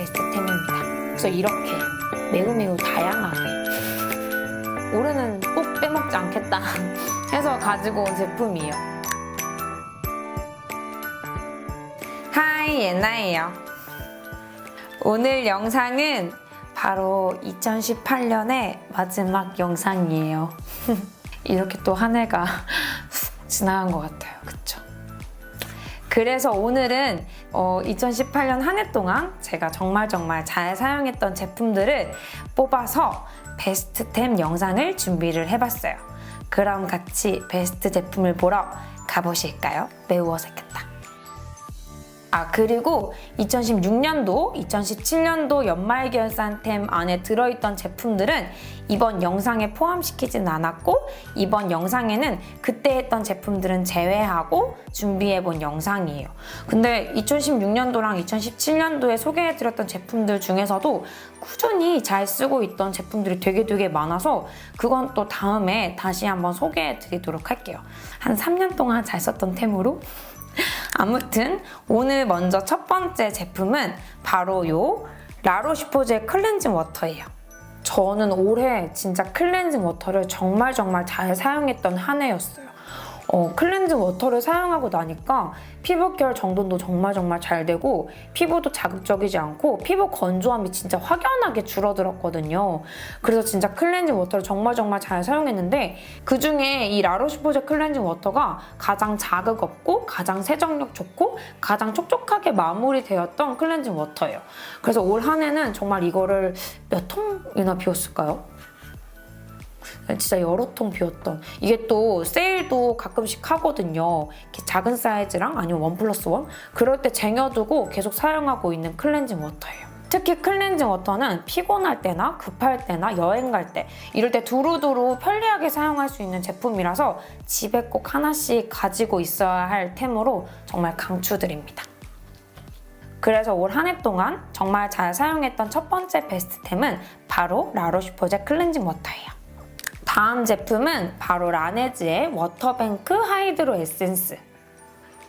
베스트템입니다. 그래서 이렇게 매우 매우 다양하게 올해는 꼭 빼먹지 않겠다 해서 가지고 온 제품이에요. 하이 예나예요. 오늘 영상은 바로 2018년의 마지막 영상이에요. 이렇게 또 한 해가 훅 지나간 것 같아요. 그쵸? 그래서 오늘은 어, 2018년 한 해 동안 제가 정말 정말 잘 사용했던 제품들을 뽑아서 베스트템 영상을 준비를 해봤어요. 그럼 같이 베스트 제품을 보러 가보실까요? 매우 어색했다. 아 그리고 2016년도, 2017년도 연말 결산템 안에 들어있던 제품들은 이번 영상에 포함시키진 않았고 이번 영상에는 그때 했던 제품들은 제외하고 준비해본 영상이에요. 근데 2016년도랑 2017년도에 소개해드렸던 제품들 중에서도 꾸준히 잘 쓰고 있던 제품들이 되게 되게 많아서 그건 또 다음에 다시 한번 소개해드리도록 할게요. 한 3년 동안 잘 썼던 템으로 아무튼 오늘 먼저 첫 번째 제품은 바로 요 라로시포제 클렌징 워터예요. 저는 올해 진짜 클렌징 워터를 정말 정말 잘 사용했던 한 해였어요. 어, 클렌징 워터를 사용하고 나니까 피부결 정돈도 정말 정말 잘 되고 피부도 자극적이지 않고 피부 건조함이 진짜 확연하게 줄어들었거든요. 그래서 진짜 클렌징 워터를 정말 정말 잘 사용했는데 그 중에 이 라로시포제 클렌징 워터가 가장 자극 없고 가장 세정력 좋고 가장 촉촉하게 마무리되었던 클렌징 워터예요. 그래서 올 한 해는 정말 이거를 몇 통이나 비웠을까요? 진짜 여러 통 비웠던. 이게 또 세일도 가끔씩 하거든요. 이렇게 작은 사이즈랑 아니면 원 플러스 원? 그럴 때 쟁여두고 계속 사용하고 있는 클렌징 워터예요. 특히 클렌징 워터는 피곤할 때나 급할 때나 여행 갈 때 이럴 때 두루두루 편리하게 사용할 수 있는 제품이라서 집에 꼭 하나씩 가지고 있어야 할 템으로 정말 강추드립니다. 그래서 올 한 해 동안 정말 잘 사용했던 첫 번째 베스트템은 바로 라로슈포제 클렌징 워터예요 다음 제품은 바로 라네즈의 워터뱅크 하이드로 에센스.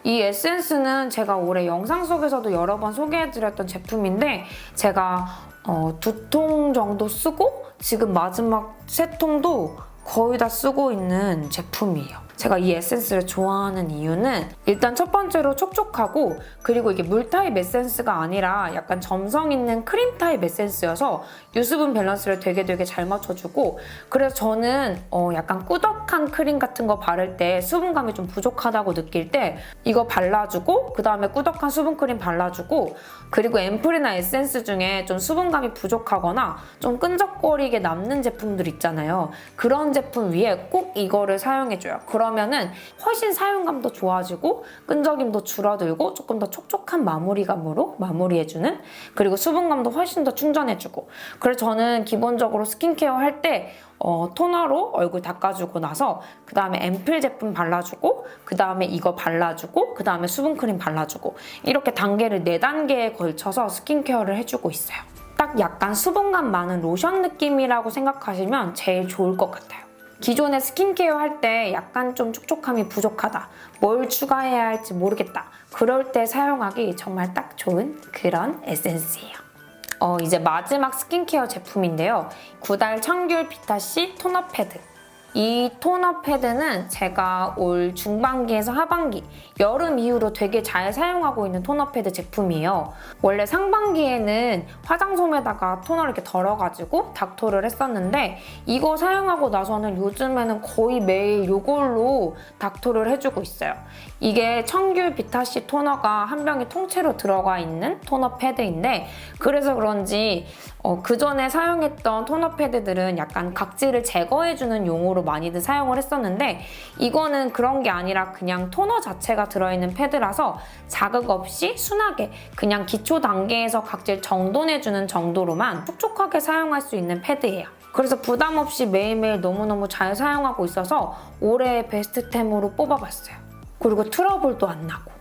이 에센스는 제가 올해 영상 속에서도 여러 번 소개해드렸던 제품인데 제가 어, 두 통 정도 쓰고 지금 마지막 세 통도 거의 다 쓰고 있는 제품이에요. 제가 이 에센스를 좋아하는 이유는 일단 첫 번째로 촉촉하고 그리고 이게 물 타입 에센스가 아니라 약간 점성 있는 크림 타입 에센스여서 유수분 밸런스를 되게 되게 잘 맞춰주고 그래서 저는 어 약간 꾸덕한 크림 같은 거 바를 때 수분감이 좀 부족하다고 느낄 때 이거 발라주고 그 다음에 꾸덕한 수분 크림 발라주고 그리고 앰플이나 에센스 중에 좀 수분감이 부족하거나 좀 끈적거리게 남는 제품들 있잖아요. 그런 제품 위에 꼭 이거를 사용해줘요. 그 러면은 훨씬 사용감도 좋아지고 끈적임도 줄어들고 조금 더 촉촉한 마무리감으로 마무리해주는 그리고 수분감도 훨씬 더 충전해주고 그래서 저는 기본적으로 스킨케어 할때 어, 토너로 얼굴 닦아주고 나서 그 다음에 앰플 제품 발라주고 그 다음에 이거 발라주고 그 다음에 수분크림 발라주고 이렇게 단계를 4단계에 걸쳐서 스킨케어를 해주고 있어요. 딱 약간 수분감 많은 로션 느낌이라고 생각하시면 제일 좋을 것 같아요. 기존에 스킨케어 할 때 약간 좀 촉촉함이 부족하다. 뭘 추가해야 할지 모르겠다. 그럴 때 사용하기 정말 딱 좋은 그런 에센스예요. 어, 이제 마지막 스킨케어 제품인데요. 구달 청귤 비타C 토너 패드. 이 토너 패드는 제가 올 중반기에서 하반기, 여름 이후로 되게 잘 사용하고 있는 토너 패드 제품이에요. 원래 상반기에는 화장솜에다가 토너를 이렇게 덜어가지고 닥토를 했었는데 이거 사용하고 나서는 요즘에는 거의 매일 이걸로 닥토를 해주고 있어요. 이게 청귤 비타C 토너가 한 병이 통째로 들어가 있는 토너 패드인데 그래서 그런지 어, 그 전에 사용했던 토너 패드들은 약간 각질을 제거해주는 용으로 많이들 사용을 했었는데 이거는 그런 게 아니라 그냥 토너 자체가 들어있는 패드라서 자극 없이 순하게 그냥 기초 단계에서 각질 정돈해주는 정도로만 촉촉하게 사용할 수 있는 패드예요. 그래서 부담 없이 매일매일 너무너무 잘 사용하고 있어서 올해의 베스트템으로 뽑아봤어요. 그리고 트러블도 안 나고.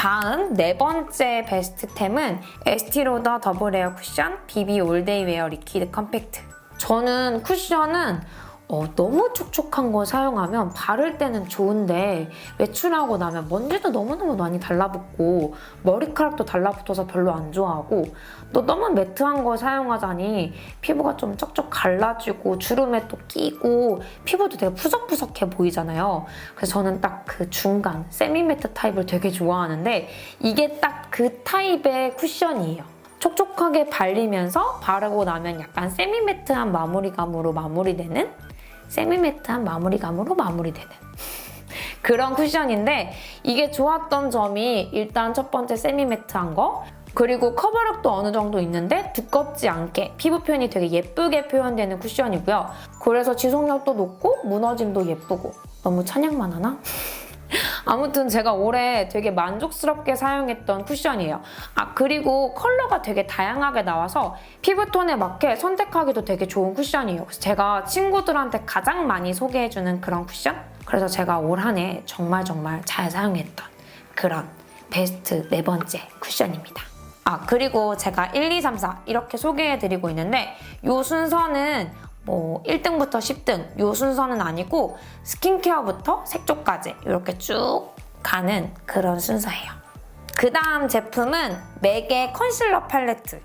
다음 네 번째 베스트템은 에스티로더 더블 에어 쿠션 BB 올데이 웨어 리퀴드 컴팩트. 저는 쿠션은 어, 너무 촉촉한 거 사용하면 바를 때는 좋은데 외출하고 나면 먼지도 너무너무 많이 달라붙고 머리카락도 달라붙어서 별로 안 좋아하고 또 너무 매트한 거 사용하자니 피부가 좀 쩍쩍 갈라지고 주름에 또 끼고 피부도 되게 푸석푸석해 보이잖아요. 그래서 저는 딱 그 중간 세미 매트 타입을 되게 좋아하는데 이게 딱 그 타입의 쿠션이에요. 촉촉하게 발리면서 바르고 나면 약간 세미 매트한 마무리감으로 마무리되는 세미매트한 마무리감으로 마무리되는 그런 쿠션인데 이게 좋았던 점이 일단 첫 번째 세미매트한 거 그리고 커버력도 어느 정도 있는데 두껍지 않게 피부 표현이 되게 예쁘게 표현되는 쿠션이고요. 그래서 지속력도 높고 무너짐도 예쁘고 너무 찬양만 하나? 아무튼 제가 올해 되게 만족스럽게 사용했던 쿠션이에요. 아, 그리고 컬러가 되게 다양하게 나와서 피부톤에 맞게 선택하기도 되게 좋은 쿠션이에요. 그래서 제가 친구들한테 가장 많이 소개해주는 그런 쿠션? 그래서 제가 올 한 해 정말 정말 잘 사용했던 그런 베스트 네 번째 쿠션입니다. 아, 그리고 제가 1, 2, 3, 4 이렇게 소개해드리고 있는데 이 순서는 뭐 1등부터 10등 요 순서는 아니고 스킨케어부터 색조까지 이렇게 쭉 가는 그런 순서예요. 그 다음 제품은 맥의 컨실러 팔레트.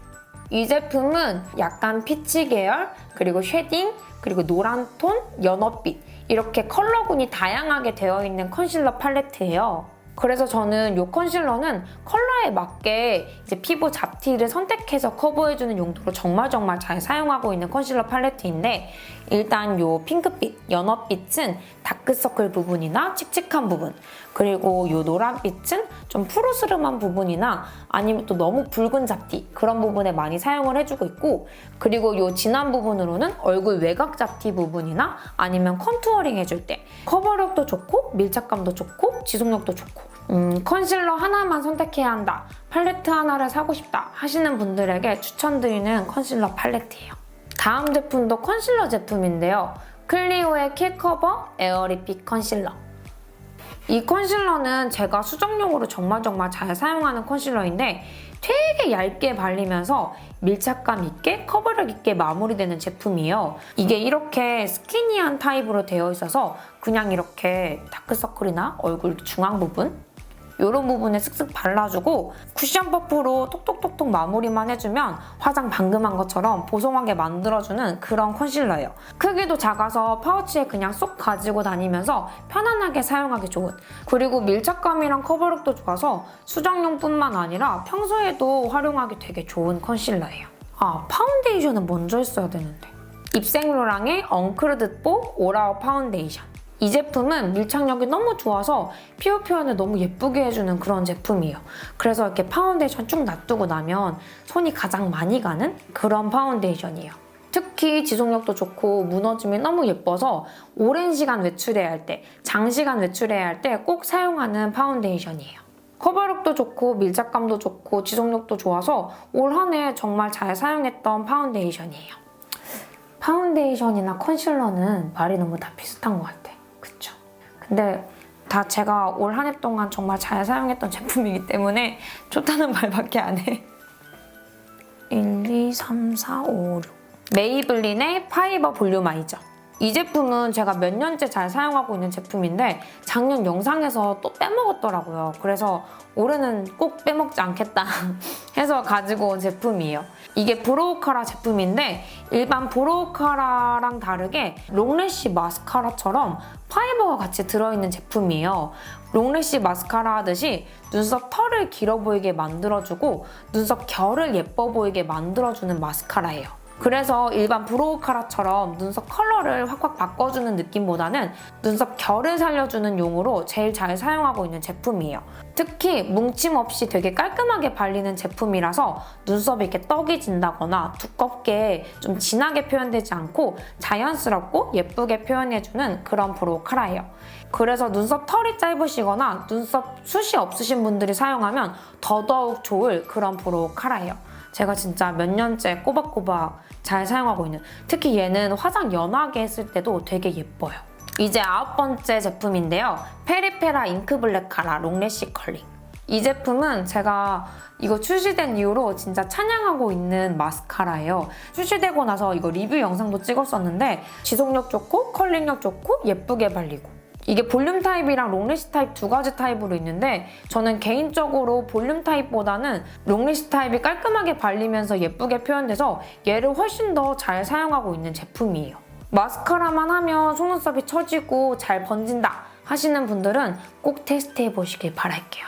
이 제품은 약간 피치 계열, 그리고 쉐딩, 그리고 노란 톤, 연어빛 이렇게 컬러군이 다양하게 되어 있는 컨실러 팔레트예요. 그래서 저는 이 컨실러는 컬러에 맞게 이제 피부 잡티를 선택해서 커버해주는 용도로 정말 정말 잘 사용하고 있는 컨실러 팔레트인데 일단 이 핑크빛, 연어빛은 다크서클 부분이나 칙칙한 부분 그리고 이 노란빛은 좀 푸르스름한 부분이나 아니면 또 너무 붉은 잡티 그런 부분에 많이 사용을 해주고 있고 그리고 이 진한 부분으로는 얼굴 외곽 잡티 부분이나 아니면 컨투어링 해줄 때 커버력도 좋고 밀착감도 좋고 지속력도 좋고 음, 컨실러 하나만 선택해야 한다. 팔레트 하나를 사고 싶다 하시는 분들에게 추천드리는 컨실러 팔레트예요. 다음 제품도 컨실러 제품인데요. 클리오의 킬커버 에어리픽 컨실러. 이 컨실러는 제가 수정용으로 정말 정말 잘 사용하는 컨실러인데 되게 얇게 발리면서 밀착감 있게 커버력 있게 마무리되는 제품이에요. 이게 이렇게 스키니한 타입으로 되어 있어서 그냥 이렇게 다크서클이나 얼굴 중앙 부분 이런 부분에 쓱쓱 발라주고 쿠션 퍼프로 톡톡톡톡 마무리만 해주면 화장 방금 한 것처럼 보송하게 만들어주는 그런 컨실러예요. 크기도 작아서 파우치에 그냥 쏙 가지고 다니면서 편안하게 사용하기 좋은 그리고 밀착감이랑 커버력도 좋아서 수정용뿐만 아니라 평소에도 활용하기 되게 좋은 컨실러예요. 아 파운데이션은 먼저 했어야 되는데 입생로랑의 엉크르드 뽀 오라오 파운데이션 이 제품은 밀착력이 너무 좋아서 피부 표현을 너무 예쁘게 해주는 그런 제품이에요. 그래서 이렇게 파운데이션 쭉 놔두고 나면 손이 가장 많이 가는 그런 파운데이션이에요. 특히 지속력도 좋고 무너짐이 너무 예뻐서 오랜 시간 외출해야 할 때, 장시간 외출해야 할 때 꼭 사용하는 파운데이션이에요. 커버력도 좋고 밀착감도 좋고 지속력도 좋아서 올 한 해 정말 잘 사용했던 파운데이션이에요. 파운데이션이나 컨실러는 말이 너무 다 비슷한 것 같아. 그쵸? 근데 다 제가 올 한 해 동안 정말 잘 사용했던 제품이기 때문에 좋다는 말밖에 안 해. 1, 2, 3, 4, 5, 6. 메이블린의 파이버 볼륨아이저. 이 제품은 제가 몇 년째 잘 사용하고 있는 제품인데 작년 영상에서 또 빼먹었더라고요. 그래서 올해는 꼭 빼먹지 않겠다 해서 가지고 온 제품이에요. 이게 브로우카라 제품인데 일반 브로우카라랑 다르게 롱래쉬 마스카라처럼 파이버가 같이 들어있는 제품이에요. 롱래쉬 마스카라 하듯이 눈썹 털을 길어 보이게 만들어주고 눈썹 결을 예뻐 보이게 만들어주는 마스카라예요. 그래서 일반 브로우 카라처럼 눈썹 컬러를 확확 바꿔주는 느낌보다는 눈썹 결을 살려주는 용으로 제일 잘 사용하고 있는 제품이에요. 특히 뭉침 없이 되게 깔끔하게 발리는 제품이라서 눈썹이 이렇게 떡이 진다거나 두껍게 좀 진하게 표현되지 않고 자연스럽고 예쁘게 표현해주는 그런 브로우 카라예요. 그래서 눈썹 털이 짧으시거나 눈썹 숱이 없으신 분들이 사용하면 더더욱 좋을 그런 브로우 카라예요. 제가 진짜 몇 년째 꼬박꼬박 잘 사용하고 있는 특히 얘는 화장 연하게 했을 때도 되게 예뻐요. 이제 아홉 번째 제품인데요. 페리페라 잉크 블랙 카라 롱래쉬 컬링. 이 제품은 제가 이거 출시된 이후로 진짜 찬양하고 있는 마스카라예요. 출시되고 나서 이거 리뷰 영상도 찍었었는데 지속력 좋고 컬링력 좋고 예쁘게 발리고 이게 볼륨 타입이랑 롱래시 타입 두 가지 타입으로 있는데 저는 개인적으로 볼륨 타입보다는 롱래시 타입이 깔끔하게 발리면서 예쁘게 표현돼서 얘를 훨씬 더 잘 사용하고 있는 제품이에요. 마스카라만 하면 속눈썹이 처지고 잘 번진다 하시는 분들은 꼭 테스트해 보시길 바랄게요.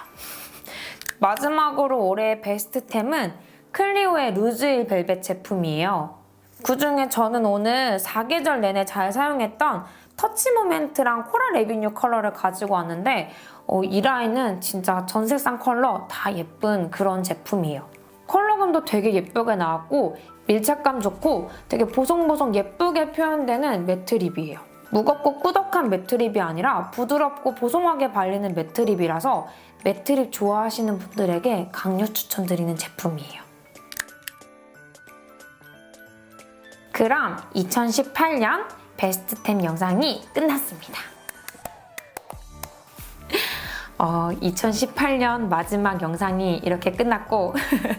마지막으로 올해의 베스트템은 클리오의 루즈일 벨벳 제품이에요. 그중에 저는 오늘 사계절 내내 잘 사용했던 터치 모멘트랑 코랄 레비뉴 컬러를 가지고 왔는데 어, 이 라인은 진짜 전 색상 컬러 다 예쁜 그런 제품이에요. 컬러감도 되게 예쁘게 나왔고 밀착감 좋고 되게 보송보송 예쁘게 표현되는 매트 립이에요. 무겁고 꾸덕한 매트 립이 아니라 부드럽고 보송하게 발리는 매트 립이라서 매트 립 좋아하시는 분들에게 강력 추천드리는 제품이에요. 그럼 2018년 베스트템 영상이 끝났습니다. 어, 2018년 마지막 영상이 이렇게 끝났고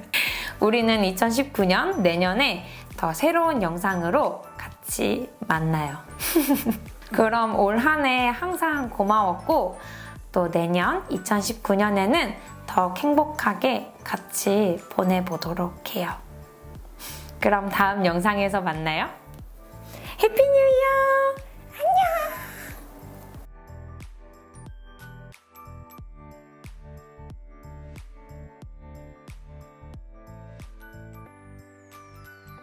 우리는 2019년 내년에 더 새로운 영상으로 같이 만나요. 그럼 올 한 해 항상 고마웠고 또 내년 2019년에는 더 행복하게 같이 보내보도록 해요. 그럼 다음 영상에서 만나요. 해피 뉴 이어!